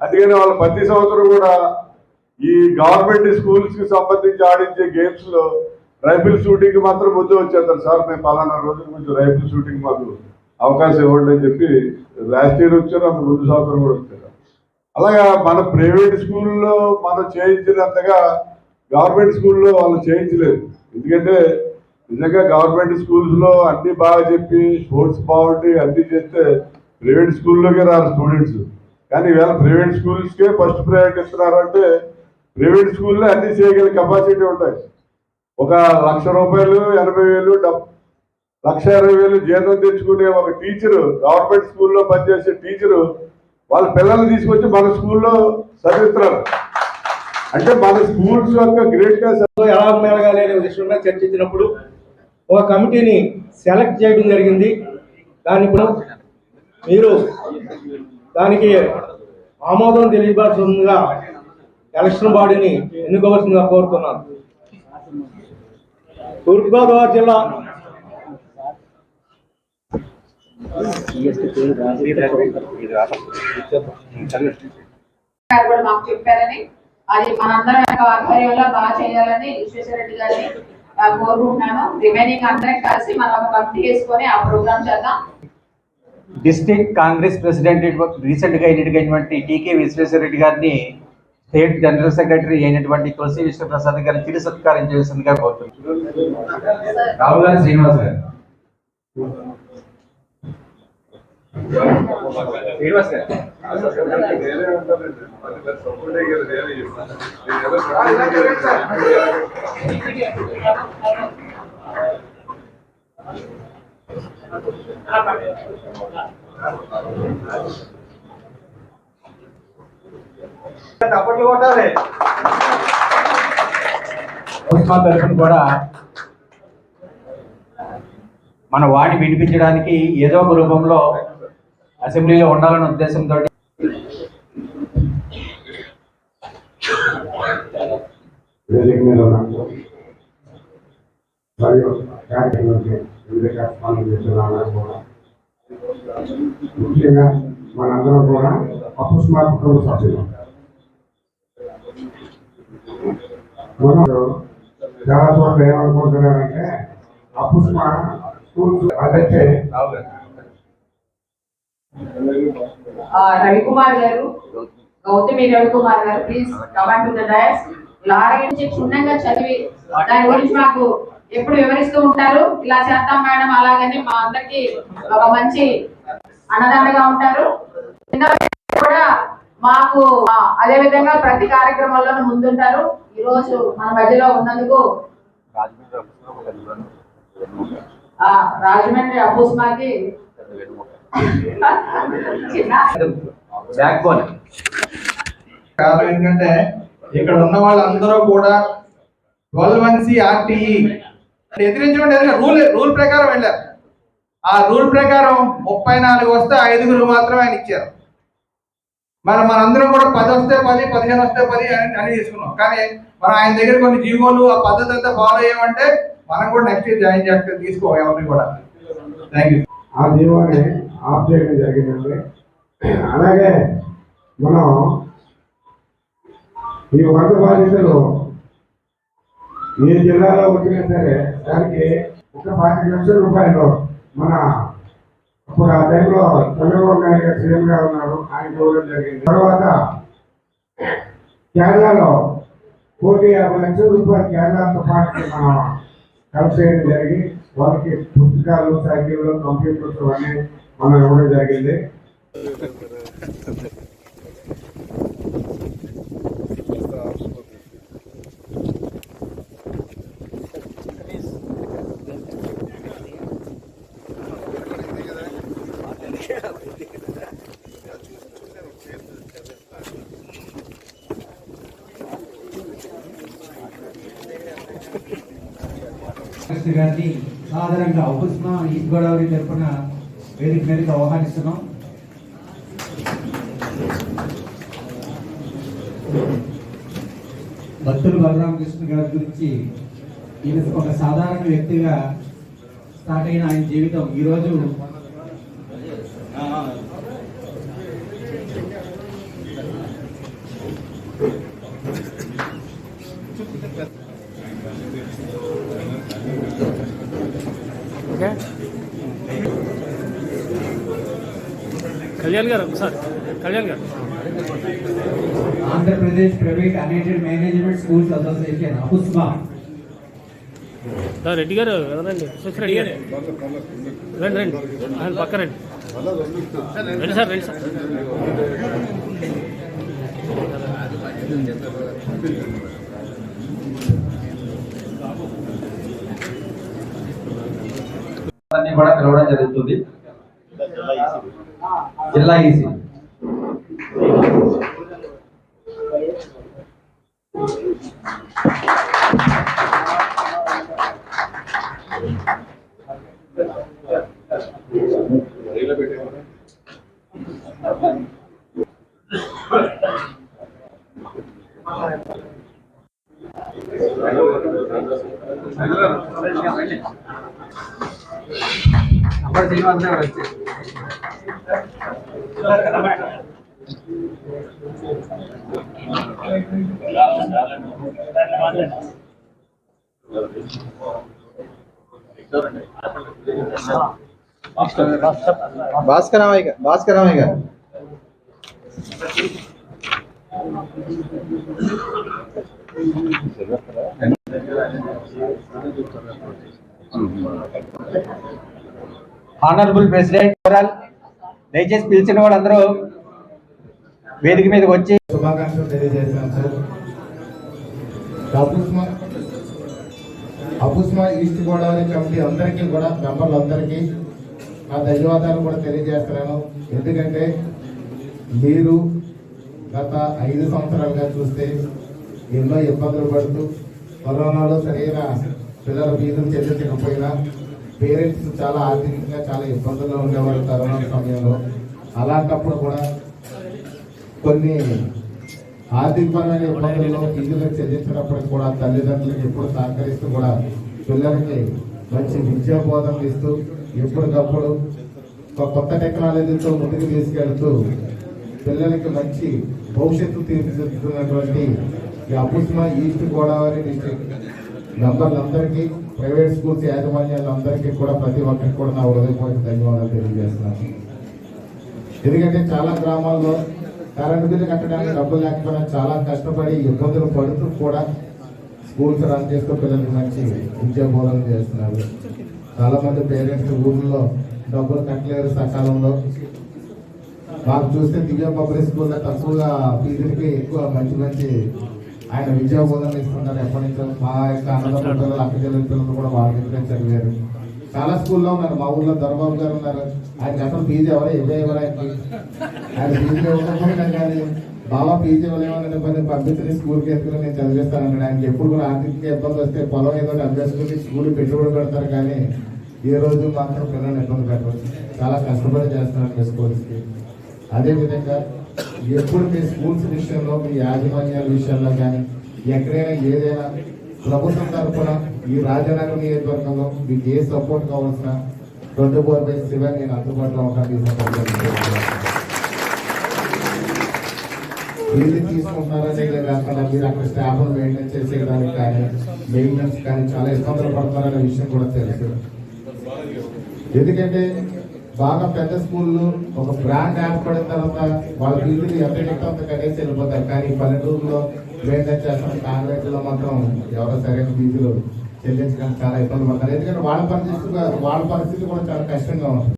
అందుకని వాళ్ళు ప్రతి సంవత్సరం కూడా ఈ గవర్నమెంట్ స్కూల్స్కి సంబంధించి ఆడించే గేమ్స్లో రైఫిల్ షూటింగ్ మాత్రం ముందు వచ్చేస్తారు. సార్ మేము పలానా రోజుల కొంచెం రైఫిల్ షూటింగ్ మాకు అవకాశం ఇవ్వండి అని చెప్పి లాస్ట్ ఇయర్ వచ్చారు అంత ముందు సంవత్సరం కూడా వచ్చారు. అలాగా మన ప్రైవేట్ స్కూల్లో మనం చేయించినంతగా గవర్నమెంట్ స్కూల్లో వాళ్ళు చేయించలేదు. ఎందుకంటే నిజంగా గవర్నమెంట్ స్కూల్స్లో అన్ని బాగా చెప్పి స్పోర్ట్స్ బాగుండి అన్ని చేస్తే ప్రైవేట్ స్కూల్లోకే రారు స్టూడెంట్స్. కానీ ఈవేళ ప్రైవేట్ స్కూల్స్కే ఫస్ట్ ప్రయారిటీ ఇస్తున్నారు అంటే ప్రైవేట్ స్కూల్లో అన్ని చేయగల కెపాసిటీ ఉంటాయి. ఒక లక్ష రూపాయలు ఎనభై వేలు డబ్ లక్ష ఇరవై వేలు జీతం తెచ్చుకునే ఒక టీచరు గవర్నమెంట్ స్కూల్లో పనిచేసే టీచరు వాళ్ళ పిల్లల్ని తీసుకొచ్చి మన స్కూల్లో చదివిస్తున్నారు. అంటే మన స్కూల్స్ యొక్క గ్రేట్నెస్ ఎలా మెరగాలి అనే విషయం చర్చించినప్పుడు ఒక కమిటీని సెలెక్ట్ చేయడం జరిగింది. దాన్ని కూడా మీరు దానికి ఆమోదం తెలియవలసిందిగా ఎలక్షన్ బాడీని ఎన్నుకోవాల్సిందిగా కోరుతున్నాను. తూర్పుగోదావరి జిల్లా. మాకు చెప్పారని. అది మనందరం యొక్క ఆధ్వర్యంలో బాగా చేయాలని విశ్వేశ్వర రెడ్డి గారిని కోరుకుంటున్నాను. రిమైనింగ్ అందరం కలిసి మనం ఒక కమిటీ వేసుకొని ఆ ప్రోగ్రామ్ చేద్దాం. డిస్ట్రిక్ట్ కాంగ్రెస్ ప్రెసిడెంట్ రీసెంట్గా అయినటువంటి టీకే విశ్వేశ్వరరెడ్డి గారిని స్టేట్ జనరల్ సెక్రటరీ అయినటువంటి తులసి విశ్వప్రసాద్ గారిని తిరు సత్కారం చేసిందిగా కోరుతున్నాను రావు గారు శ్రీనివాస్ గారు శ్రీనివాస్ గారు తప్పట్లు కొట్టాలి. తరఫున కూడా మన వాణి వినిపించడానికి ఏదో ఒక రూపంలో అసెంబ్లీలో ఉండాలనే ఉద్దేశంతో వేదిక మీద ఉన్నాను మరియు కార్యక్రమానికి వివిధ పనులు చేస్తున్నాను కూడా ముఖ్యంగా మనందరం కూడా కుటుంబ సభ్యులు. మనం చాలా చోట్ల ఏమనుకుంటున్నారంటే అపుష్మ స్కూల్స్ అదైతే రవికుమార్ గారు గౌతమి రవికుమార్ గారు please command to the lorry నుంచి క్షుణ్ణంగా చదివి దాని గురించి మాకు ఎప్పుడు వివరిస్తూ ఉంటారు. ఇలా చేద్దాం మేడం అలాగని మా అందరికి ఒక మంచి అన్నదండగా ఉంటారు. కూడా మాకు ఆ, అదే విధంగా ప్రతి కార్యక్రమంలోనూ ముందుంటారు. ఈ రోజు మన మధ్యలో ఉన్నందుకు ఆ, రాజమండ్రి అబూస్మాకి చిన్న బ్యాక్ బోన్ కారణం ఏంటంటే ఇక్కడ ఉన్న వాళ్ళందరూ కూడా ట్వెల్వ్ వన్ సి ఆర్టీఈ. ఎదిరించడం రూల్ రూల్ ప్రకారం వెళ్ళారు. ఆ రూల్ ప్రకారం ముప్పై నాలుగు వస్తే ఐదుగురు మాత్రమే ఆయన ఇచ్చారు. మరి మనందరం కూడా పది వస్తే పది పదిహేను వస్తే పది అని అని తీసుకున్నాం కానీ మనం ఆయన దగ్గర కొన్ని జీవోలు ఆ పద్ధతి అంతా ఫాలో అయ్యామంటే మనం కూడా నెక్స్ట్ ఇయర్ జాయిన్ చేస్తే తీసుకో ఎవరిని కూడా. థ్యాంక్ యూ ఆ జీవాన్ని ఆఫ్ చేయడం జరిగిందండి. అలాగే మనం ఈ వరద బాధితులు ఏ జిల్లాలో వచ్చినా సరే దానికి ఒక పాతిక లక్షల రూపాయలు మన అప్పుడు ఆ టైంలో చంద్రబాబు నాయుడు గారు సీఎం గా ఉన్నారు. ఆయన చూడడం జరిగింది. తర్వాత కేరళలో కోటి యాభై లక్షల రూపాయలు కేరళతో పాటు మనం కలెక్ట్ చేయడం జరిగి వారికి పుస్తకాలు సైకిళ్ళు కంప్యూటర్స్ అన్నీ మనం ఇవ్వడం జరిగింది. గారిని సాధారణంగా ఔపుస్మా ఈస్ట్ గోదావరి తరఫున వేదిక మీదకి ఆహ్వానిస్తున్నాం. భక్తులు బలరామకృష్ణ గారి గురించి ఈయన ఒక సాధారణ వ్యక్తిగా స్టార్ట్ అయిన ఆయన జీవితం ఈరోజు కళ్యాణ్ గారు సార్ కళ్యాణ్ గారు. Andhra Pradesh private unaided management schools association APUSMA Reddy గారు రండి రెడ్డి గారు. రండి రండి. ఆయన పక్క రండి. రండి సార్ రండి సార్. అన్ని కూడా పిలవడం జరుగుతుంది. జిల్లా ఈసీ అప్పుడు శ్రీనివాస్ గారు వచ్చారు భాస్కరమయ్య గారు భాస్కరమయ్య గారు ఆనరబుల్ ప్రెసిడెంట్ ఓవరాల్ దయచేసి పిలిచిన వాళ్ళందరూ వేదిక మీదకి వచ్చి శుభాకాంక్షలు తెలియజేస్తున్నాను sir. APUSMA APUSMA east Godavari committee అందరికీ కూడా మెంబర్లందరికీ నా ధన్యవాదాలు కూడా తెలియజేస్తున్నాను. ఎందుకంటే మీరు గత ఐదు సంవత్సరాలుగా చూస్తే ఎన్నో ఇబ్బందులు పడుతూ కరోనాలో సరైన పిల్లల ఫీజులు చెల్లించకపోయినా పేరెంట్స్ చాలా ఆర్థికంగా చాలా ఇబ్బందుల్లో ఉండేవారు కరోనా సమయంలో. అలాంటప్పుడు కూడా కొన్ని ఆర్థికపరమైన ఇబ్బందుల్లో ఫీజులు చెల్లించినప్పటికి కూడా తల్లిదండ్రులకు ఎప్పుడు సహకరిస్తూ కూడా పిల్లలకి మంచి విద్యా బోధన ఇస్తూ ఎప్పటికప్పుడు కొత్త టెక్నాలజీతో ముందుకు తీసుకెళ్తూ పిల్లలకి మంచి భవిష్యత్తు తీర్చిదిద్దుతున్నటువంటి ఈ అపుస్మా ఈస్ట్ గోదావరి డిస్టిక్ మెంబర్లందరికీ ప్రైవేట్ స్కూల్స్ యాజమాన్యాలందరికీ కూడా ప్రతి ఒక్కరికి కూడా నా హృదయపూర్వక ధన్యవాదాలు తెలియజేస్తున్నాను. ఎందుకంటే చాలా గ్రామాల్లో కరెంటు బిల్లు కట్టడానికి డబ్బులు లేకపోయినా చాలా కష్టపడి ఇబ్బందులు పడుతూ కూడా స్కూల్స్ రన్ చేస్తూ పిల్లలకి మంచి విద్యా బోధన చేస్తున్నారు. చాలామంది పేరెంట్స్ ఊళ్ళో డబ్బులు కట్టలేరు సకాలంలో. మాకు చూస్తే దివ్య పబ్లిక్ స్కూల్లో తక్కువగా ఫీజులకి ఎక్కువ మంచి మంచి ఆయన విద్యా బోధన ఇస్తున్నారు ఎప్పటి నుంచో మా యొక్క అన్నదమ్ముల పిల్లలు పిల్లలు కూడా వాళ్ళ దగ్గరే చదివారు. చాలా స్కూల్లో ఉన్నారు. మా ఊళ్ళో దొరబాబు గారు ఉన్నారు. ఆయన అసలు ఫీజు ఎవరో? ఇవ్వే ఎవరు ఆయనకి? ఆయన పీజీ ఇవ్వకపోయినా కానీ బాబా పీజీ ఇవ్వలేమని పని పంపించి స్కూల్కి ఎత్తుకుని నేను చదివిస్తానన్నాడు. ఆయనకి ఎప్పుడు కూడా ఆర్థిక ఇబ్బంది వస్తే పొలం ఏదో అభ్యసించి స్కూల్ పెట్టుబడి పెడతారు కానీ ఏ రోజు మాత్రం పిల్లల్ని ఇబ్బంది పెట్టవచ్చు చాలా కష్టపడి చేస్తున్నారు స్కూల్స్కి. అదేవిధంగా ఎప్పుడు మీ స్కూల్స్ విషయంలో మీ యాజమాన్యాల విషయంలో కానీ ఎక్కడైనా ఏదైనా ప్రభుత్వం తరఫున ఈ రాజనగర్ నియోజకవర్గంలో మీకు ఏ సపోర్ట్ కావాల్సిన ట్వంటీ ఫోర్ బై సెవెన్ నేను అందుబాటులో ఉంటాను ఈ సందర్భంగా వీళ్ళు తీసుకుంటున్నారనే కాకుండా మీరు అక్కడ స్టాఫ్ మెయింటైన్ చేసేయడానికి కానీ మెయింటెనెన్స్ కానీ చాలా ఇబ్బందులు పడుతున్నారనే విషయం కూడా తెలుసు. ఎందుకంటే బాగా పెద్ద స్కూళ్ళు ఒక బ్రాండ్ ఏర్పడిన తర్వాత వాళ్ళ ఫీజులు ఎంత చెప్తే అంత కట్టేసి వెళ్ళిపోతారు. కానీ పల్లెటూరులో మెయింటైన్ చేస్తున్న కాంగ్రెస్లో మాత్రం ఎవరో సరైన ఫీజులు చెల్లించడానికి చాలా ఇబ్బంది పడతారు. ఎందుకంటే వాళ్ళ పరిస్థితి వాళ్ళ పరిస్థితి కూడా చాలా కష్టంగా ఉంటుంది.